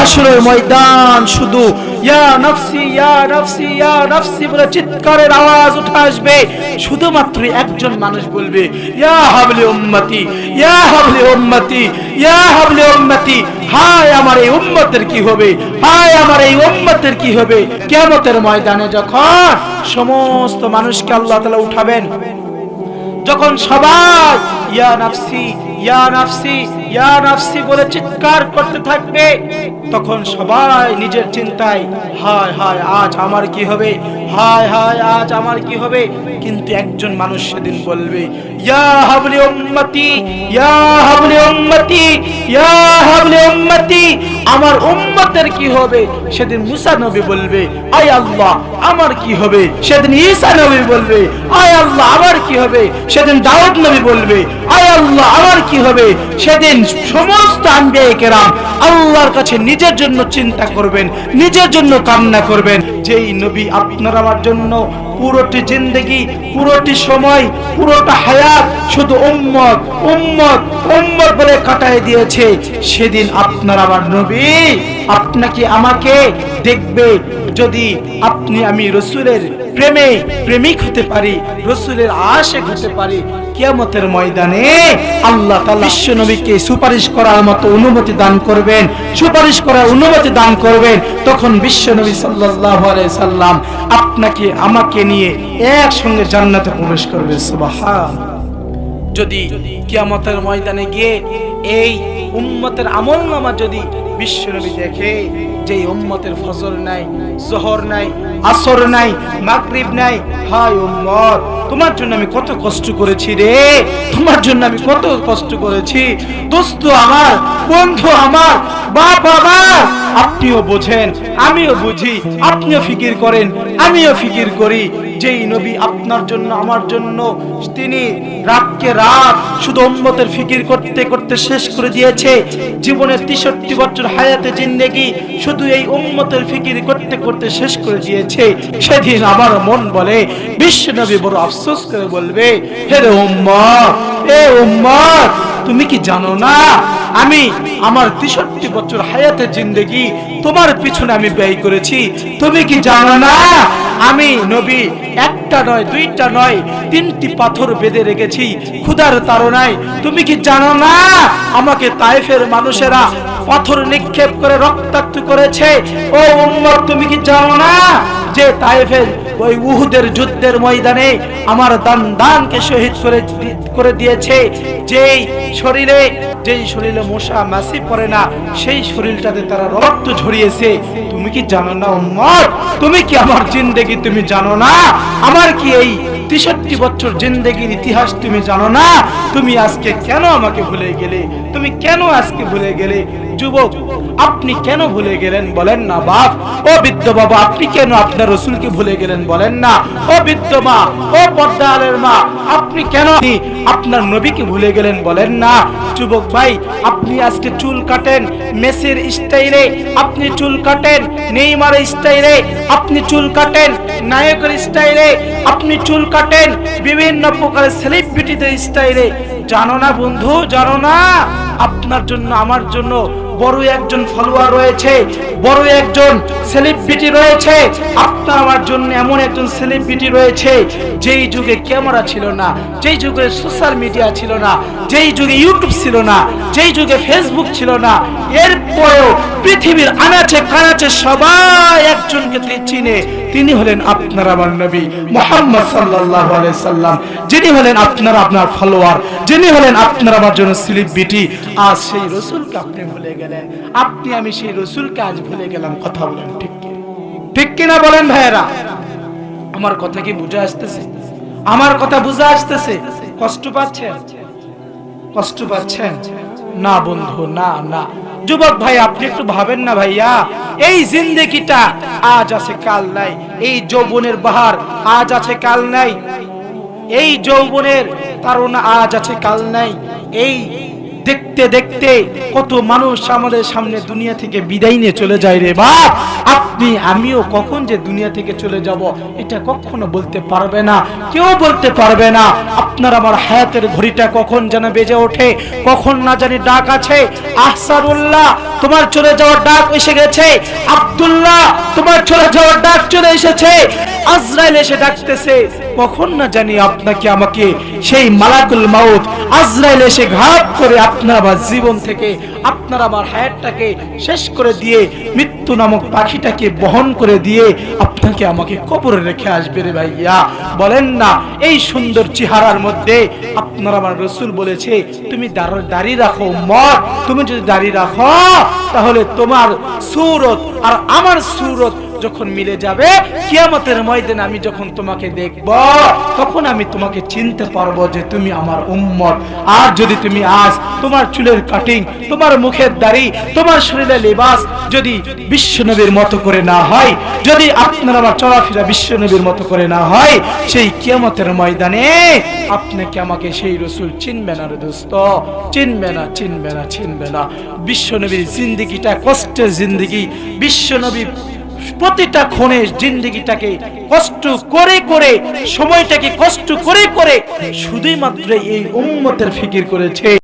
হাসরের ময়দান শুধু, ইয়া নফসি ইয়া নফসি ইয়া নফসি বলে চিৎকারের আওয়াজ উঠে আসবে। শুধুমাত্র একজন মানুষ বলবে, ইয়া হাবলি উম্মতি, ইয়া হাবলি উম্মতি, ইয়া হাবলি উম্মতি, হায় আমার এই উম্মতের কি হবে, হায় আমার এই উম্মতের কি হবে? ময়দানে যখন সমস্ত মানুষকে আল্লাহ তাআলা উঠাবেন, যখন সবাই, ইয়া নাফসি ইয়া নাফসি ইয়া নাফসি বলে চিৎকার করতে থাকবে তখন সবাই নিজের চিন্তায়, হায় হায়, আজ আমার কি হবে? হায় হায়, আজ আমার কি হবে? কিন্তু একজন মানুষ সেদিন বলবে, ইয়া হাবলি উম্মতি, ইয়া হাবলি উম্মতি, ইয়া হাবলি উম্মতি, আমার উম্মতের কি হবে? সেদিন মুসা নবী বলবে, আয় আল্লাহ, আমার কি হবে? সেদিন ঈসা নবী বলবে, আয় আল্লাহ, আমার কি হবে? সেদিন দাউদ নবী বলবে, আয় আল্লাহ, আমার কি হবে? সেদিন সমস্ত আম্বিয়া কেরাম আল্লাহর কাছে নিজের জন্য চিন্তা করবেন, নিজের জন্য কামনা করবেন। যেই নবী আপনার আমার জন্য পুরোটি জিন্দগি, পুরোটি সময়, পুরোটা হায়াত শুধু উম্মত উম্মত উম্মত বলে কাটায় দিয়েছে। সেদিন আপনার আমার নবী আপনাকে আমাকে দেখবে যদি আপনি আমি রসুলের প্রেমে প্রেমিক হতে পারি, রসুলের আশেক হতে পারি, কিয়ামতের ময়দানে আল্লাহ তাআলা বিশ্ব নবীকে সুপারিশ করার মতো অনুমতি দান করবেন, সুপারিশ করার অনুমতি দান করবেন, তখন বিশ্ব নবী সাল্লাল্লাহু সাল্লাম আপনাকে, আমাকে নিয়ে একসঙ্গে জান্নাতে প্রবেশ করবে, সুবহান। যদি কিয়ামতের ময়দানে গিয়ে এই উম্মতের আমল নামা যদি বিশ্বনবী দেখে যে উম্মতের ফজর নাই, জোহর নাই, আসর নাই, মাগরিব নাই, হায় উম্মত, তোমার জন্য আমি কত কষ্ট করেছি রে, তোমার জন্য আমি কত কষ্ট করেছি, দোস্ত আমার, বন্ধু আমার, বাপ আমার, আপনিও বোঝেন, আমিও বুঝি, আপনিও ফিকির করেন, আমিও ফিকির করি যেই নবী আপনার জন্য, আমার জন্য, তিনি রাতকে রাত শুধু উম্মতের ফিকির করতে করতে শেষ করে দিয়েছে। জীবনের তেষট্টি বছর হায়াতে জিন্দেগি শুধু এই উম্মতের ফিকির করতে করতে শেষ করে দিয়েছে। সেদিন আমার মন বলে, বিশ্ব নবী বড় আফসোস করে বলবে, হে রে উম্মত, এ উম্মত, তুমি কি জানো না আমি আমার তেষট্টি বছর হায়াতে জিন্দেগি তোমার পিছনে আমি ব্যয় করেছি। তুমি কি জানো না? আমি নবী, একটা নয়, দুইটা নয়, তিনটি পাথর বেঁধে রেখেছি। ক্ষুধার তাড়নায়। তুমি কি জানো না? আমাকে তাইফের মানুষেরা পাথর নিক্ষেপ করে রক্তাক্ত করেছে। ও উম্মত, তুমি কি জানো না যে তাইফের ওই উহুদের যুদ্ধের ময়দানে আমার দান দানকে শহীদ করে দিয়েছে। যেই শরীরে যেই শরীরে মশা মাসি পড়ে না, সেই শরীরটাতে তারা রক্ত ঝরিয়েছে। তুমি কি জানো না, উম্মত? তুমি কি আমার জিন্দেগি তুমি জানো না? আমার কি এই তেষট্টি বছর জিন্দেগির ইতিহাস তুমি জানো না? তুমি আজকে কেন আমাকে ভুলে গেলে? তুমি কেন আজকে ভুলে গেলে? যুবক, আপনি কেন ভুলে গেলেন বলেন না বাপ? ও বৃদ্ধ বাবা, আপনি কেন আপনার রসুলকে ভুলে গেলেন বলেন না? ও বৃদ্ধ মা, ও পর্দালের মা, আপনি কেন আপনার নবীকে ভুলে গেলেন বলেন না? যুবক ভাই, আপনি আজকে চুল কাটেন মেসির স্টাইলে, আপনি চুল কাটেন নেইমার স্টাইলে, আপনি চুল কাটেন নায়কের স্টাইলে, আপনি চুল কাটেন বিভিন্ন প্রকারের সেলিব্রিটিদের স্টাইলে। জানো না বন্ধু, জানো না? আপনার জন্য, আমার জন্য বড় একজন ফলোয়ার রয়েছে, বড় একজন সেলিব্রিটি রয়েছে। আপনার আমার জন্য এমন একজন সেলিব্রিটি রয়েছে, যেই যুগে ক্যামেরা ছিল না, যেই যুগে সোশ্যাল মিডিয়া ছিল না, যেই যুগে ইউটিউব ছিল না, যেই যুগে ফেসবুক ছিল না। এরপরেও পৃথিবীর আনাচে কানাচে সবাই একজনকে চিনে। তিনি হলেন আপনার আমার নবী মোহাম্মদ আলাইহি সাল্লাম। যিনি হলেন আপনার আপনার ফলোয়ার যিনি হলেন আপনার আমার জন্য সেলিব্রিটি আজ সেই রসুলকে আপনি ভুলে গেলেন। আপনি আমি সেই রসুলকে আজ ভুলে গেলাম। কথা বলেন, ঠিক ঠিক কিনা বলেন ভাইয়েরা? আমার কথা কি বুঝে আসতেছে? আমার কথা বুঝে আসতেছে? কষ্ট পাচ্ছেন? কষ্ট পাচ্ছেন? না বন্ধু, না না। যুবক ভাই, আপনি একটু ভাবেন না ভাইয়া। এই জিন্দেগিটা আজ আছে, কাল নাই। এই যৌবনের বাহার আজ আছে, কাল নাই। এই যৌবনের তারুণ আজ আছে, কাল নাই। এই দেখতে দেখতে কত মানুষ আমাদের সামনে দুনিয়া থেকে বিদায় নিয়ে চলে যায় রে বাপ। আপনি, আমিও কখন যে দুনিয়া থেকে চলে যাব, এটা কখনো বলতে পারবে না, কেউ বলতে পারবে না। আপনার আমার হায়াতের ঘড়িটা কখন যেন বেজে ওঠে, কখন না জানি ডাক আছে। আহসানুল্লাহ তোমার চলে যাওয়ার ডাক এসে গেছে। আব্দুল্লাহ, তোমার চলে যাওয়ার ডাক চলে এসেছে। আজরাইল এসে ডাকতেছে, কখন না জানি আপনাকে আমাকে সেই মালাকুল মাউত আজরাইল এসে ঘাত করে আপনার আমার জীবন থেকে, আপনার আমার হায়াতটাকে শেষ করে দিয়ে, মৃত্যু নামক পাখিটাকে বহন করে দিয়ে আপনাকে আমাকে কবরে রেখে আসবে রে ভাইয়া। বলেন না, এই সুন্দর চেহারার মধ্যে আপনার আমার রসুল বলেছে, তুমি দাঁড়- দাঁড়িয়ে রাখো মত তুমি যদি দাঁড়িয়ে রাখো, তাহলে তোমার সুরত আর আমার সুরত যখন মিলে যাবে, কিয়ামতের ময়দানে আমি যখন তোমাকে দেখব, তখন আমি তোমাকে চিনতে পারব যে তুমি আমার উম্মত। আর যদি তুমি আজ তোমার চুলের কাটিং তোমার মুখের দাড়ি, তোমার শরীরে লেবাস যদি বিশ্বনবীর মতো করে না হয়, যদি আপনার আমার চলাফেরা বিশ্বনবীর মতো করে না হয়, সেই কিয়ামতের ময়দানে আপনাকে আমাকে সেই রসুল চিনবে না রে দোস্ত। চিনবে না চিনবে না চিনবে না। বিশ্বনবীর জিন্দিগিটা কষ্টের জিন্দিগি। বিশ্বনবী প্রতিটা ক্ষণে জিন্দিগিটাকে কষ্ট করে করে, সময়টাকে কষ্ট করে করে, শুধুমাত্র এই উম্মতের ফিকির করেছে।